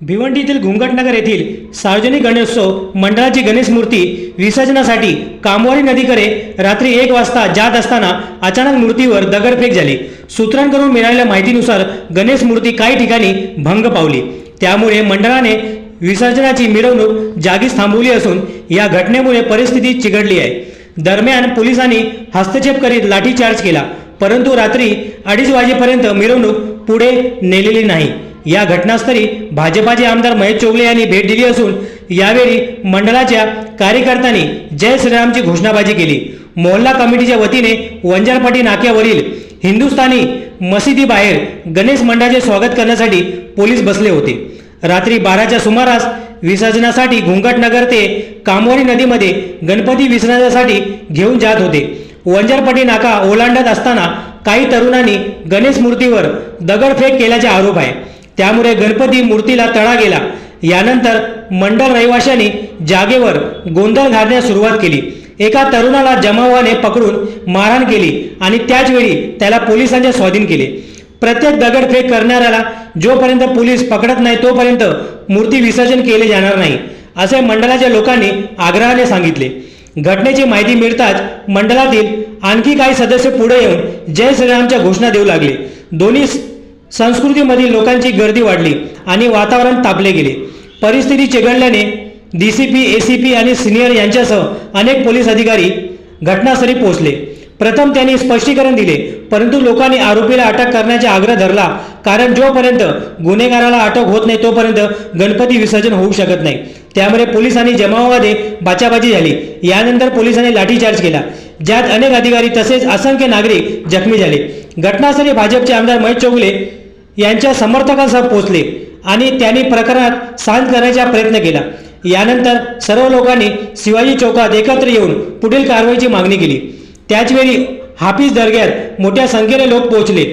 भिवंडीतील घुंगटनगर येथील सार्वजनिक गणेशोत्सव मंडळाची गणेश मूर्ती विसर्जनासाठी कामवारी नदीकडे रात्री एक वाजता जात असताना अचानक मूर्तीवर दगडफेक झाली. सूत्रांकडून मिळालेल्या माहितीनुसार गणेश मूर्ती काही ठिकाणी भंग पावली. त्यामुळे मंडळाने विसर्जनाची मिरवणूक जागीच थांबवली असून या घटनेमुळे परिस्थिती चिघडली आहे. दरम्यान पोलिसांनी हस्तक्षेप करीत लाठीचार्ज केला परंतु रात्री अडीच वाजेपर्यंत मिरवणूक पुढे नेलेली नाही. या घटनास्थळी भाजपाचे आमदार महेश चोगले यांनी भेट दिली असून यावेळी मंडळाच्या कार्यकर्त्यांनी जय श्रीरामची घोषणाबाजी केली. मोहल्ला कमिटीच्या वतीने वंजारपाटी नाक्यावरील हिंदुस्थानी मशिदीबाहेर गणेश मंडळाचे स्वागत करण्यासाठी पोलीस बसले होते. रात्री बाराच्या सुमारास विसर्जनासाठी घुंगटनगर ते कामवारी नदीमध्ये गणपती विसर्जनासाठी घेऊन जात होते. वंजारपट्टी नाका ओलांडत असताना काही तरुणांनी गणेश मूर्तीवर दगडफेक केल्याचा आरोप आहे. त्यामुळे गणपती मूर्तीला तडा गेला. यानंतर मंडळ रहिवाशांनी जागेवर गोंधळ घालण्यास सुरुवात केली. एका तरुणाला जमावाने पकडून मारहाण केली आणि त्याचवेळी त्याला पोलिसांच्या स्वाधीन केले. प्रत्येक दगडफेक करणाऱ्याला जोपर्यंत पोलीस पकडत नाही तोपर्यंत मूर्ती विसर्जन केले जाणार नाही असे मंडळाच्या लोकांनी आग्रहाने सांगितले. घटनेची माहिती मिळताच मंडळातील आणखी काही सदस्य पुढे येऊन जय श्रीरामच्या घोषणा देऊ लागले. दोन्ही संस्कृतीमधील लोकांची गर्दी वाढली आणि वातावरण तापले गेले. परिस्थिती चिघळल्याने डीसीपी एसीपी आणि सिनियर यांच्यासह अनेक पोलीस अधिकारी घटनास्थळी पोहोचले. प्रथम त्यांनी स्पष्टीकरण दिले परंतु लोकांनी आरोपीला अटक करण्याचा आग्रह धरला कारण जोपर्यंत गुन्हेगाराला अटक होत नाही तोपर्यंत गणपती विसर्जन होऊ शकत नाही. त्यामुळे पोलिसांनी जमावामध्ये बाचाबाची झाली. यानंतर पोलिसांनी लाठीचार्ज केला. ज्यात अनेक अधिकारी तसेच असंख्य नागरिक जखमी झाले. घटनास्थळी भाजपचे आमदार महेश चौगुले यांच्या समर्थकांसह पोहोचले आणि त्यांनी प्रकरणात शांत करण्याचा प्रयत्न केला. यानंतर सर्व लोकांनी शिवाजी चौकात एकत्र येऊन पुढील कारवाईची मागणी केली. त्याचवेळी हाफिज दर्ग्यात मोठ्या संख्येने लोक पोहोचले.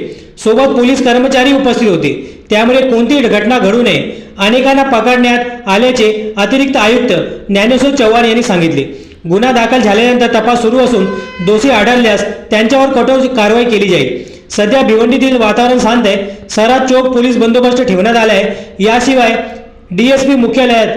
सोबत पोलीस कर्मचारी उपस्थित होते. त्यामुळे कोणतीही घटना घडू नये. अनेकांना पकडण्यात आल्याचे अतिरिक्त आयुक्त ज्ञानेश्वर चव्हाण यांनी सांगितले. गुन्हा दाखल झाल्यानंतर तपास सुरू असून दोषी आढळल्यास त्यांच्यावर कठोर कारवाई केली जाईल. सध्या भिवंडीतील वातावरण शांत आहे. शहरात चोख पोलीस बंदोबस्त ठेवण्यात आला आहे. याशिवाय डीएसपी मुख्यालयात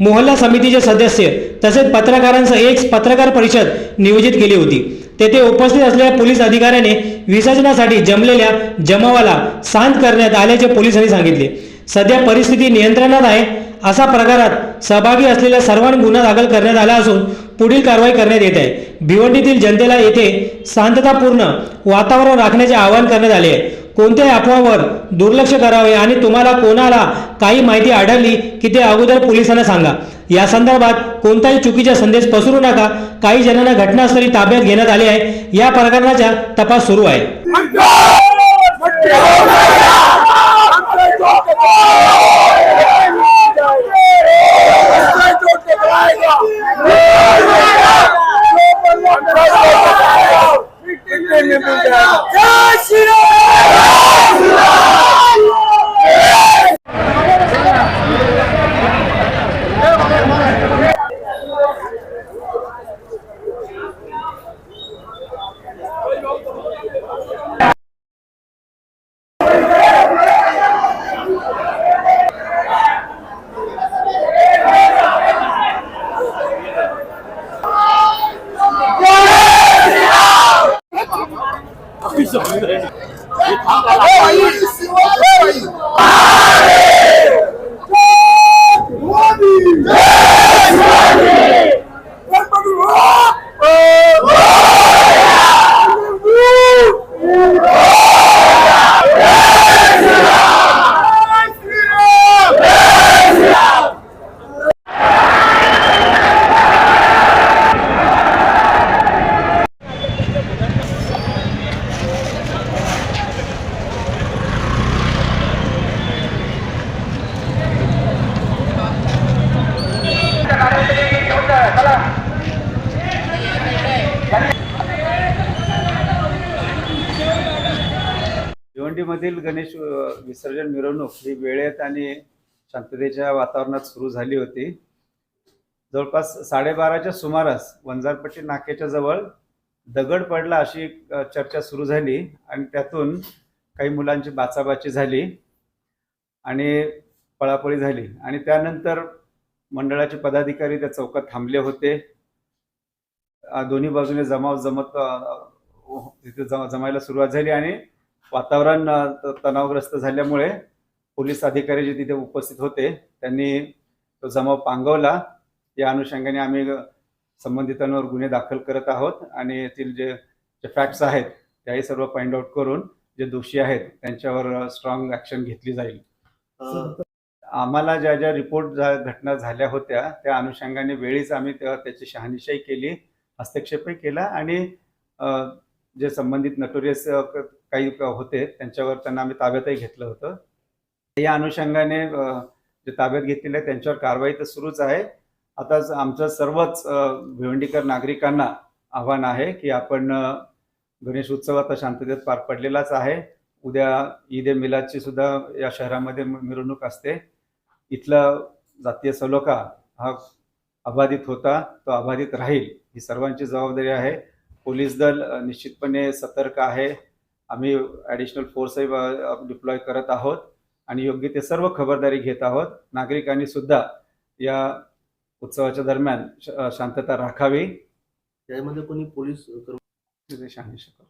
मोहल्ला समितीचे सदस्य तसेच पत्रकारांसह एक पत्रकार परिषद नियोजित केली होती. तेथे उपस्थित असलेल्या पोलीस अधिकाऱ्याने विसर्जनासाठी जमलेल्या जमावाला शांत करण्यात आल्याचे पोलिसांनी सांगितले. सध्या परिस्थिती नियंत्रणात आहे. अशा प्रकारात सहभागी असलेल्या सर्वांनी गुन्हा दाखल करण्यात आला असून पुढील कारवाई करण्यात येत आहे. भिवंडीतील जनतेला येथे शांततापूर्ण वातावरण राखण्याचे आवाहन करण्यात आले आहे. कोणत्याही अफवावर दुर्लक्ष करावे आणि तुम्हाला कोणाला काही माहिती आढळली की ते अगोदर पोलिसांना सांगा. या संदर्भात कोणताही चुकीचा संदेश पसरू नका. काही जणांना घटनास्थळी ताब्यात घेण्यात आले आहे. या प्रकरणाचा तपास सुरू आहे. Where are you? Where? भिवंडीमधील Ganesh विसर्जन मिरवणूक ही वेळेत आणि शांततेच्या वातावरणात सुरू झाली होती. जवळपास साडेबाराच्या सुमारास वंजारपट्टी नाक्याच्या जवळ दगड पडला अशी चर्चा सुरू झाली आणि त्यातून काही मुलांची बाचाबाची झाली आणि पळापळी झाली. आणि त्यानंतर मंडळाचे पदाधिकारी त्या चौकात थांबले होते. दोन्ही बाजूने जमाव जमत तिथे जमायला सुरुवात झाली आणि वातावरण तणावग्रस्त झाल्यामुळे पोलीस अधिकारी जे तिथे उपस्थित होते त्यांनी तो जमाव पांगवला. या अनुषंगाने आम्ही संबंधितांवर गुन्हे दाखल करत आहोत आणि येथील जे जे फॅक्ट्स आहेत त्याही सर्व फाइंड आउट करून जे दोषी आहेत त्यांच्यावर स्ट्रॉंग ऍक्शन घेतली जाईल. आम्हाला ज्या ज्या रिपोर्ट घटना झाल्या होत्या त्या अनुषंगाने वेळीच आम्ही त्या- त्याची शहानिशाही केली हस्तक्षेपही केला आणि जे संबंधित नटोरियस काही होते त्यांच्यावर त्यांना आम्ही ताब्यातही घेतलं होतं. या अनुषंगाने जे ताब्यात घेतलेले आहे त्यांच्यावर कारवाई तर सुरूच आहे. आता आमचं सर्वच भिवंडीकर नागरिकांना आव्हान आहे की आपण गणेश उत्सव आता शांततेत पार पडलेलाच आहे. उद्या ईद ए मिलादची सुद्धा या शहरामध्ये मिरवणूक असते. इथला जातीय सलोखा हा अबाधित होता तो अबाधित राहील ही सर्वांची जबाबदारी आहे. पोलीस दल निश्चितपणे सतर्क आहे. आम्ही ॲडिशनल फोर्सही डिप्लॉय करत आहोत आणि योग्य ते सर्व खबरदारी घेत आहोत नागरिकांनी सुद्धा या उत्सवाच्या दरम्यान शांतता राखावी त्यामध्ये कोणी पोलीस शहानिशा करू.